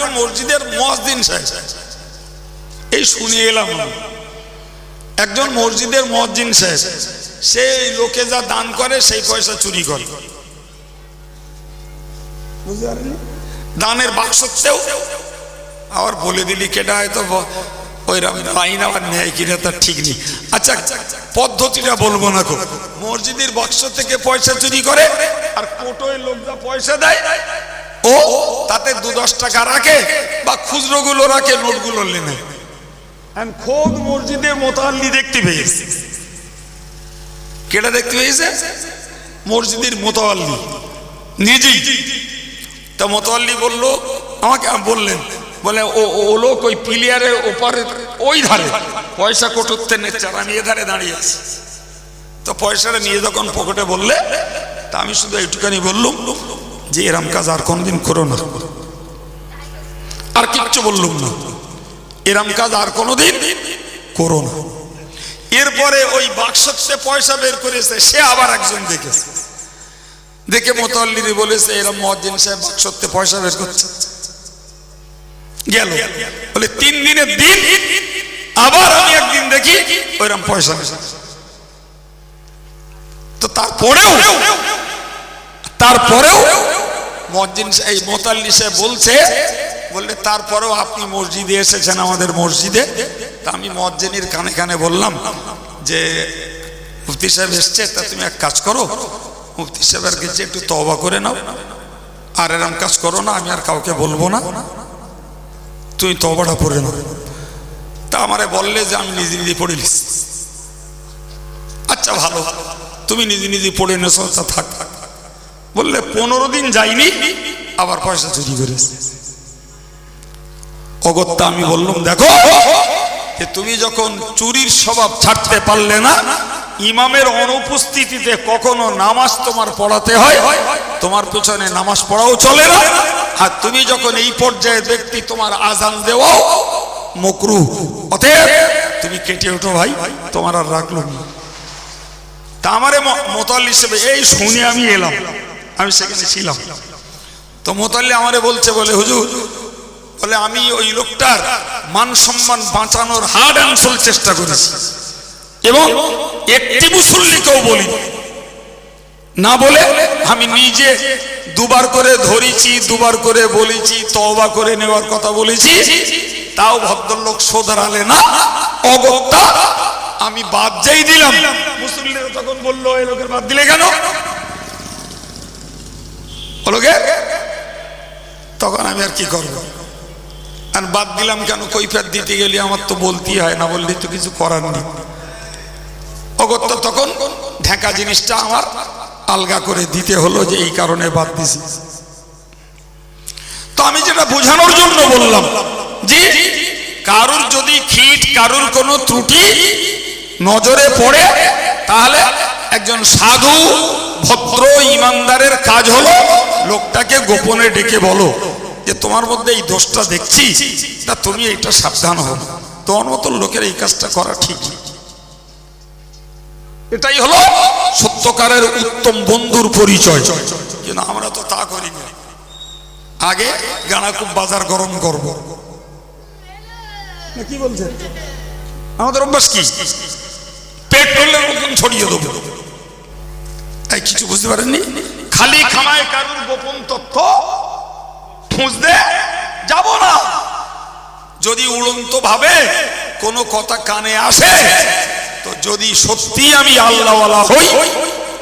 একজন মসজিদের মসজিদ সাহেব। এই শুনে এলাম একজন মসজিদের মসজিদ সাহেব, সেই লোকে যা দান করে, সেই পয়সা চুরি করে? দানের বাক্সতেও আবার বলে দিলি কেটা হয়তো ওইরকম আইন আবার নেয় কিনা তার ঠিক নেই। আচ্ছা পদ্ধতিটা বলব না খুব। মসজিদের বাক্স থেকে পয়সা চুরি করে, আর কোটোয় লোক যা পয়সা দেয় ও তাতে দু দশ টাকা রাখে বা খুচরো গুলো রাখে নোটগুলো লেনে। খোদ মসজিদের মোতাল্লি দেখতে পেয়েছে। কেটা দেখতে পেয়েছে? মসজিদের মোতাল্লি। নিজেই। তা মোতাল্লি বলল আমাকে বললেন বলে ও ও- ও লোক ওই প্লেয়ারের ওপারে ওই ধারে পয়সা কটুতে নেচার আমি এ ধারে দাঁড়িয়ে আছি। তো পয়সাটা নিয়ে যখন পকেটে বললে তা আমি শুধু একটুখানি বললুম যে এরম কাজ আর কোনোদিন করো না। আর কিচ্ছু বললুম না। এরম কাজ আর কোনোদিন করো না। এরপরে ওই বাক্সতে পয়সা বের করেছে, সে আবার একজন দেখেছে। দেখে মোতাল্লিরি বলেছে এরম মহাজিন সাহেব বাক্সতে পয়সা বের করছে। গেল। বলে, তিন দিনের দিন আবার আমি একদিন দেখি ওইরকম পয়সা। তো তারপরেও তারপরেও মসজিদ এই মোতাল্লি সাহেব বলছে, বললে, তারপরেও আপনি মসজিদে এসেছেন আমাদের মসজিদে? তা আমি মসজিদের কানে কানে বললাম যে, মুফতি সাহেব এসছে, তা তুমি এক কাজ করো। মুফতি সাহেবের কাছে একটু তবা করে নাও। আর এরম কাজ করো না, আমি আর কাউকে বলব না। তুমি তবাটা পড়ে নাও। তা আমারে বললে যে, আমি নিজে নিজে পড়ে নিস আচ্ছা ভালো। তুমি নিজে নিজে পড়ে নেছো, তা থাক। বললে পনেরো দিন যাইনি, আবার পয়সা চুরি করেছে। অগত্যা আমি বললাম, দেখো, যে তুমি যখন চুরির স্বভাব ছাড়তে পারলে না, ইমামের অনুপস্থিতিতে কখনো নামাজ তোমার পড়াতে হয়, তোমার পেছনে নামাজ পড়াও চলে না, আর তুমি যখন এই পর্যায়ে ব্যক্তি তোমার আজান দেওয়াও, মকরু। অতএব তুমি কেটে ওঠো ভাই, তোমার আর রাখল না। তা আমারে মোতাল হিসেবে এই শুনে আমি এলাম। আমি সেখানে ছিলাম। তো মোতাল্লি আমারে বলছে বলে হুজুর বলে আমি ওই লোকটার মান সম্মান বাঁচানোর হার্ড অ্যান্ড চেষ্টা করেছি। এবং একটি মুসল্লিকেও বলি না বলে আমি নিজে দুবার করে ধরেছি দুবার করে বলেছি তওবা করে নেওয়ার কথা বলেছি। তাও ভদ্রলোক শোধরালে না। অগত্যা আমি বাদ যাই দিলাম। মুসল্লিরা তখন বলল এই লোকের বাদ দিলে কেন? গে? তখন আমি আর কি করব? আর বাদ দিলাম কেন? কৈফিয়ত দিতে গেলে আমার তো বলতেই হয়, না বললে তো কিছু করার নেই। অগত্য তখন ঢাকা জিনিসটা আমার আলগা করে দিতে হলো যে এই কারণে বাদ দিছি। তো আমি যেটা বোঝানোর জন্য বললাম জি কারুর যদি খিট, কারুর কোনো ত্রুটি নজরে পড়ে, তাহলে একজন সাধু, ভদ্র, ইমানদারের কাজ হলো লোকটাকে গোপনে ডেকে বলো যে, তোমার মধ্যে এই দোষটা দেখছি, তা তুমি এটা সাবধান হও। তোমার মতো লোকের এই কাজটা করা ঠিক এটাই হলো সত্যকারের উত্তম বন্ধুর পরিচয়। কিন্তু আমরা তো তা করি না আগে গানাকুব বাজার গরম করব। কি বলছেন? আমাদের অভ্যাস কি? পেট্রোলের মতন ছড়িয়ে দেবো। কিছু বুঝতে পারেননি? খালি খামায় কারুর গোপন তথ্য খুঁজতে যাব না। যদি উড়ন্ত ভাবে কোনো কথা কানে আসে তো যদি সত্যি আমি আল্লাহওয়ালা হই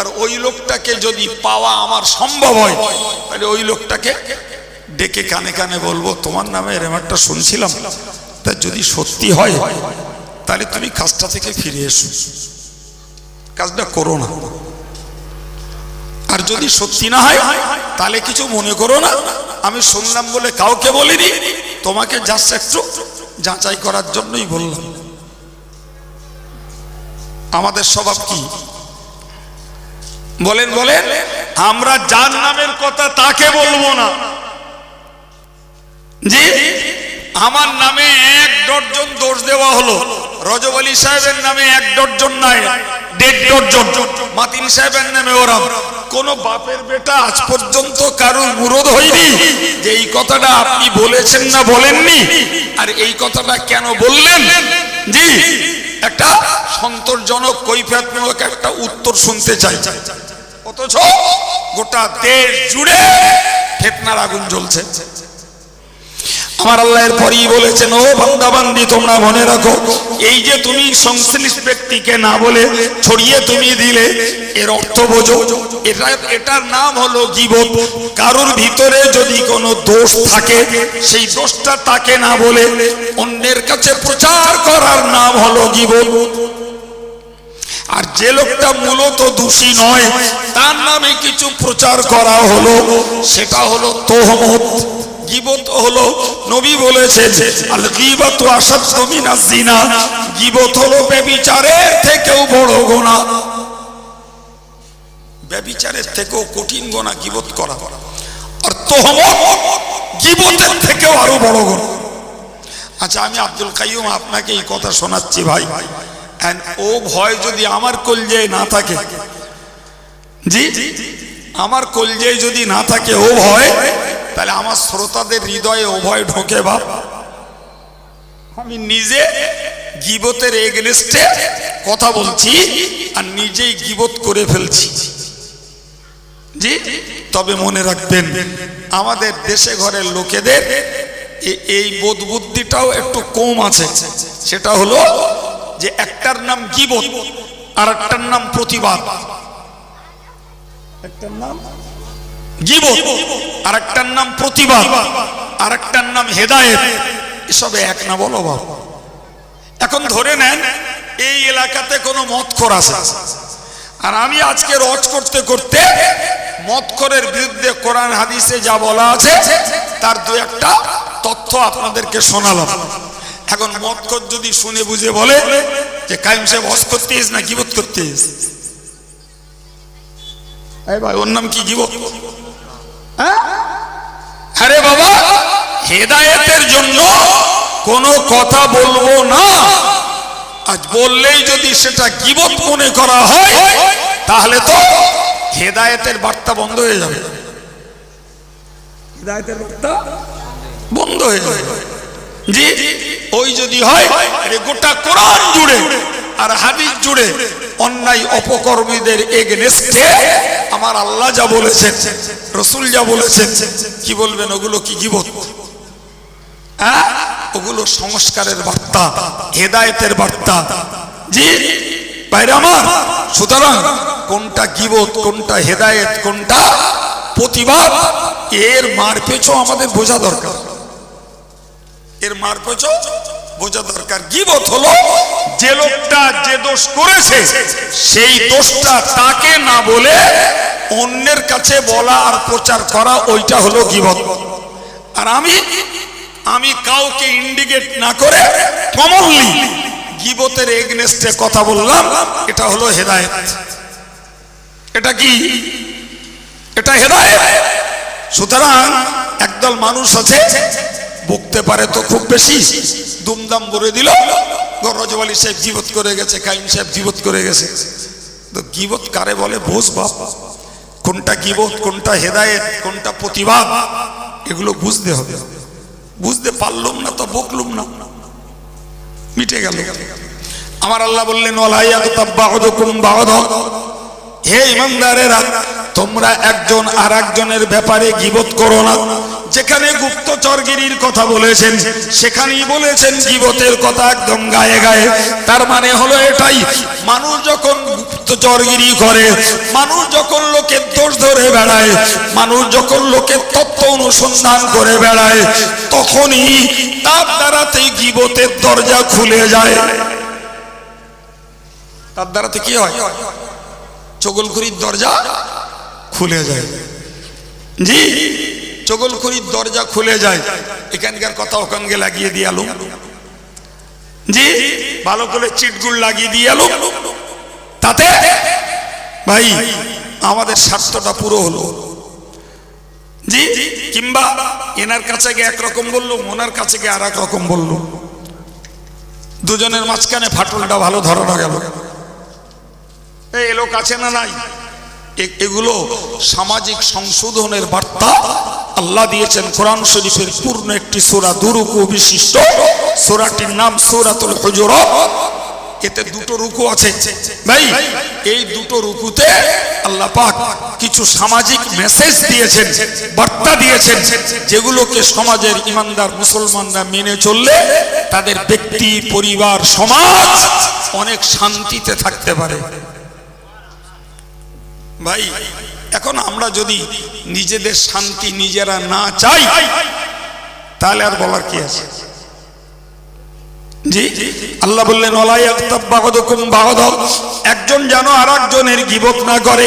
আর ওই লোকটাকে যদি পাওয়া আমার সম্ভব হয় তাহলে ওই লোকটাকে ডেকে কানে কানে বলব তোমার নামে এরম একটা শুনছিলাম। তা যদি সত্যি হয় তাহলে তুমি কাজটা থেকে ফিরে এসো। কাজটা করো না। আর যদি সত্যি না হয়, তাহলে কিছু মনে করো না। আমি শুনলাম বলে কাউকে বলিনি। তোমাকে জাস্ট একটু যাচাই করার জন্যই বললাম। আমাদের স্বভাব কি? বলেন বলেন। আমরা যার নামের কথা তাকে বলব না। জি, আমার নামে এক ডর্জন দোষ দেওয়া হলো। রজব আলী সাহেবের নামে এক ডর্জন নাই, দেড় ডজন মাতিন সাহেবের নামে ওরাম। কোন বাপের বেটা আজ পর্যন্ত কারোর মুরদ হয়নি। যে এই কথাটা আপনি বলেছেন না বলেননি, আর এই কথাটা কেন বললেন? জি, একটা সন্তোষজনক কৈফিয়তমূলক একটা উত্তর শুনতে চাই। অথচ গোটা দেশ জুড়ে ফেতনার আগুন জ্বলছে। আমার আল্লাহর পরই বলেছেন, ও বান্দাবান্দি, তোমরা মনে রাখো, এই যে তুমি সংশ্লিষ্ট ব্যক্তিকে না বলে ছড়িয়ে তুমি দিলে, এর অর্থ বোঝো, এটা, এটার নাম হলো গিবত। কারোর ভিতরে যদি কোনো দোষ থাকে, সেই দোষটা তাকে না বলে অন্যের কাছে প্রচার করার নাম হলো গিবত। আর যে লোকটা মূলত দোষী নয়, তার নামে কিছু প্রচার করা হলো, সেটা হলো তোহমত। গিবত হলো, নবী বলেছেন, আল গিবত আসাদ মিনাজ জিনা গিবত হলো ব্যভিচারের থেকেও বড় গোনা। ব্যভিচারের থেকেও কঠিন গোনা গিবত করা। আর তোহমত গিবতের থেকেও আরও বড় গোনা। আচ্ছা আমি আব্দুল কাইয়ুম আপনাকে এই কথা শোনাচ্ছি ভাই। ও ভয় যদি আমার কলজে না থাকে। জি? আমার কলজে যদি না থাকে, ও ভয় তাহলে আমার শ্রোতাদের হৃদয়ে উভয় ঢোকে বাপ। আমি নিজে গিবতের এগেনস্টে কথা বলছি আর নিজেই গিবত করে ফেলছি। জি, তবে মনে রাখবেন, আমাদের দেশে ঘরের লোকেদের এই বোধ বুদ্ধিটাও একটু কম আছে। সেটা হলো যে একটার নাম গিবত আর একটার নাম প্রতিবাদ। একটার নাম গিবত আর একটার নাম প্রতিবাদ আর একটার নাম হেদায়েত। এসবে এক না বলো বাবা। এখন ধরে নেন, এই এলাকাতে কোনো মদখোর আছে। আর আমি আজকে রজ করতে করতে মদখোরের বিরুদ্ধে কোরআন হাদিসে যা বলা আছে, তার দু একটা তথ্য আপনাদেরকে শোনালাম। এখন মদখোর যদি শুনে বুঝে বলে যে কাইম সাহেব হজ করতে না গিবত করতে ভাই ওর নাম কি গিবত হ্যাঁ? আরে বাবা হেদায়েতের জন্য কোনো কথা বলব না। আজ বললেই যদি সেটা গিবত মনে করা হয় তাহলে তো হেদায়েতের বার্তা বন্ধ হয়ে যাবে। হেদায়েতের বার্তা? বন্ধ হয়ে যাবে। জি ওই যদি হয় গোটা কোরআন জুড়ে আর হাদিস জুড়ে অন্যায় অপকর্মীদের এগেনেস্টে আমার আল্লাহ যা বলেছেন, রসুল যা বলেছেন, কি বলবেন, ওগুলো কি গিবত? হ্যাঁ? ওগুলো সংস্কারের বার্তা, হেদায়েতের বার্তা। জি? বাইরে আমার। সুতরাং কোনটা গিবত, কোনটা হেদায়েত, কোনটা প্রতিবাদ, এর মার পেছো আমাদের বোঝা দরকার। এর মার পেছো বোঝা দরকার, গিবত হলো যে লোকটা যে দোষ করেছে, সেই দোষটা তাকে না বলে অন্যের কাছে বলা আর প্রচার করা, ওইটা হলো গিবত। আর আমি আমি কাউকে ইন্ডিকেট না করে কমনলি গিবতের এগনেস্টে কথা বললাম, এটা হলো হেদায়েত। এটা কি? এটা হেদায়েত? সুতরাং একদল মানুষ আছে বকতে পারে তো খুব বেশি। দুমদাম বলে দিল। গরজব আলী সাহেব জীবত করে গেছে, কাইম সাহেব জীবত করে গেছে। তো গিবত কারে বলে? বোঝ বাপ। কোনটা গিবত, কোনটা হেদায়েত, কোনটা প্রতিবাদ? এগুলো বুঝতে হবে। বুঝতে পারলুম না তো বকলুম না। মিটে গেল। আমার আল্লাহ বললেন হে ইমানদারেরা, তোমরা একজন আর একজনের ব্যাপারে গিবত করো না। যেখানে গুপ্তচরগিরির কথা বলেছেন, সেখানেই বলেছেন গিবতের কথা একদম গায়ে গায়ে। তার মানে হলো এটাই, মানুষ যখন গুপ্তচরগিরি করে, মানুষ যখন লোকের দোষ ধরে বেড়ায়, মানুষ যখন লোকের তত্ত্ব অনুসন্ধান করে বেড়ায়, তখনই তার দ্বারাতে গিবতের দরজা খুলে যায়। তার দ্বারাতে কি হয়? চগলখুরির দরজা খুলে যায়। জি। চগলখুরির দরজা খুলে যায়। এখানকার কথা ওখানকে লাগিয়ে দিয়ে আলু জি, ভালো করে চিটগুল লাগিয়ে দিয়ে তাতে, ভাই, আমাদের স্বার্থটা পুরো হলো। জি, কিংবা এনার কাছে গিয়ে একরকম বলল, ওনার কাছে গিয়ে আর রকম বলল। দুজনের মাঝখানে ফাটলটা ভালো ধরানো গেল। এই লোক আছে না নাই? এগুলো সামাজিক সংশোধনের বার্তা। আল্লাহ দিয়েছেন কোরআন শরীফের পূর্ণ একটি সূরা দুরুকু বিশিষ্ট সোরাটির নাম সূরাতুল হুজুরাত এতে দুটো রুকু আছে। ভাই, এই দুটো রুকুতে আল্লাহ পাক কিছু সামাজিক মেসেজ দিয়েছেন, বার্তা দিয়েছেন, যেগুলোকে সমাজের ইমানদার মুসলমানরা মেনে চললে তাদের ব্যক্তি, পরিবার, সমাজ অনেক শান্তিতে থাকতে পারে। ভাই, এখন আমরা যদি নিজেদের শান্তি নিজেরা না চাই, তাহলে আর বলার কি আছে? জি, আল্লাহ বললেন একজন যেন আর একজনের গিবত না করে।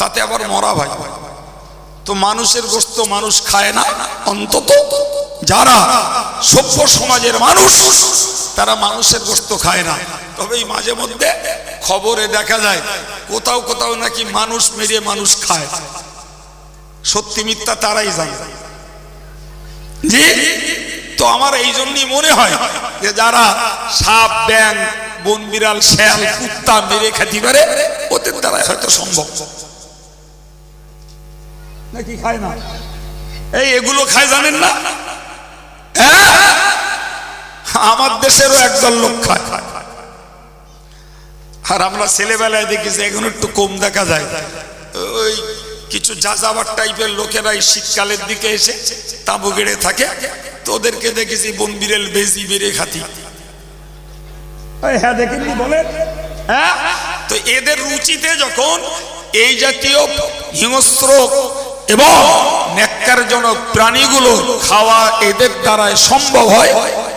তাতে আবার মরা ভাই। তো মানুষের গোস্ত মানুষ খায় না, অন্তত যারা সভ্য সমাজের মানুষ, তারা মানুষের গোস্ত খায় না। তবে এই মাঝে মধ্যে খবরে দেখা যায়, কোথাও কোথাও নাকি মানুষ মেরে মানুষ খায়। সত্যি মিথ্যা তারাই জানে। জি, তো আমার এই জন্যই মনে হয় যে যারা সাপ ব্যাং বন বিড়াল, শেয়াল, কুত্তা মেরে খেতে পারে, ওদের দ্বারা হয়তো সম্ভব। নাকি খায় না? এই এগুলো খায় জানেন না? হ্যাঁ? আমার দেশেরও একদল লোক খায়। আর আমরা ছেলেবেলায় দেখেছি এখন একটু কম দেখা যায়। ওই কিছু যাযাবার টাইপের লোকেরা এই শীতকালের দিকে এসে তাঁবু গেড়ে থাকে। তো ওদেরকে দেখেছি বন বিড়েল বেজি বেড়ে খাতি। হ্যাঁ দেখেননি বলেন। হ্যাঁ? তো এদের রুচিতে যখন এই জাতীয় হিংস্র এবং ন্যাক্কারজনক প্রাণীগুলো খাওয়া এদের দ্বারাই সম্ভব হয়।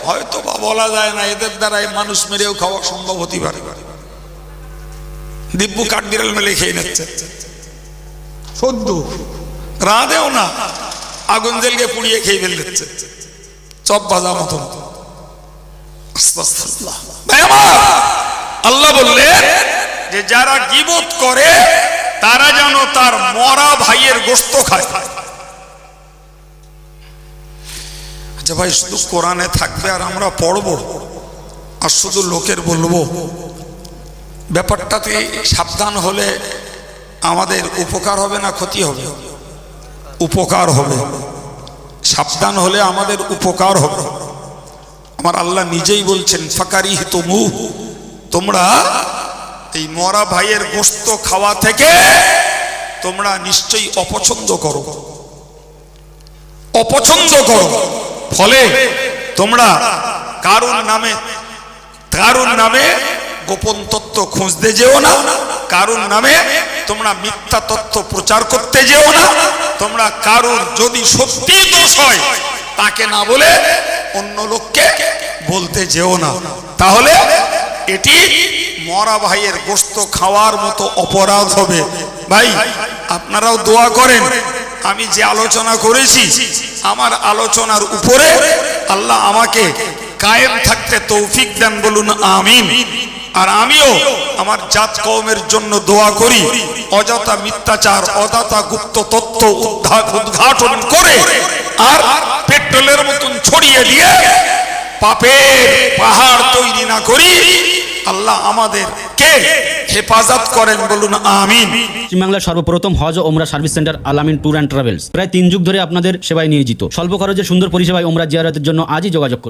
হয়তো বা বলা যায় না, এদের দ্বারাই মানুষ মেরেও খাওয়া সম্ভব হতে পারে। দিব্যু কাঠবিড়াল মেলে খেয়ে নিচ্ছে। সদ্য রাঁধেও না, আগুন জেলকে পুড়িয়ে খেয়ে ফেল দিচ্ছে। চপ ভাজা মতন আল্লাহ বললেন যে যারা গিবত করে তারা যেন তার মরা ভাইয়ের গোস্ত খায়। আচ্ছা ভাই, শুধু কোরআনে থাকবে আর আমরা পড়ব? আর শুধু লোকের বলব? ব্যাপারটাতে সাবধান হলে আমাদের উপকার হবে না ক্ষতি হবে? উপকার হবে। সাবধান হলে আমাদের উপকার হবে। আমার আল্লাহ নিজেই বলছেন ফাকারি তুমু তোমরা এই মরা ভাইয়ের গোস্ত খাওয়া থেকে তোমরা নিশ্চয়ই অপছন্দ করো। অপছন্দ করো। ফলে তোমরা কারুর নামে কারুর নামে গোপন তত্ত্ব খুঁজতে যেও না, কারুর নামে তোমরা মিথ্যা তথ্য প্রচার করতে যেও না, তোমরা কারুর যদি সত্যি দোষ হয়, তাকে না বলে অন্য লোককে বলতে যেও না। তাহলে এটি মরা ভাইয়ের গোস্ত খাওয়ার মতো অপরাধ হবে। ভাই, আপনারাও দোয়া করেন। আমি যে আলোচনা করেছি, আমার আলোচনার উপরে আল্লাহ আমাকে কায়েম থাকতে তৌফিক দেন বলুন, আমিন। আর আমিও আমার জাত কওমের জন্য দোয়া করি, অযথা মিথ্যাচার, অযথা গুপ্ত তথ্য উদ্ধার, উদ্ঘাটন করে আর পেট্রোলের মতন ছড়িয়ে দিয়ে পাপের পাহাড় তৈরি না করি। আল্লাহ আমাদের কে? হেফাজত করেন বলুন, আমিন। পশ্চিমবাংলার সর্বপ্রথম হজ ও ওমরা service centre Alamin tour and travels. প্রায় তিন যুগ ধরে আপনাদের সেবায় নিয়োজিত। স্বল্প খরচে সুন্দর পরিষেবায় ওমরা জিয়ারতের জন্য আজই যোগাযোগ করুন।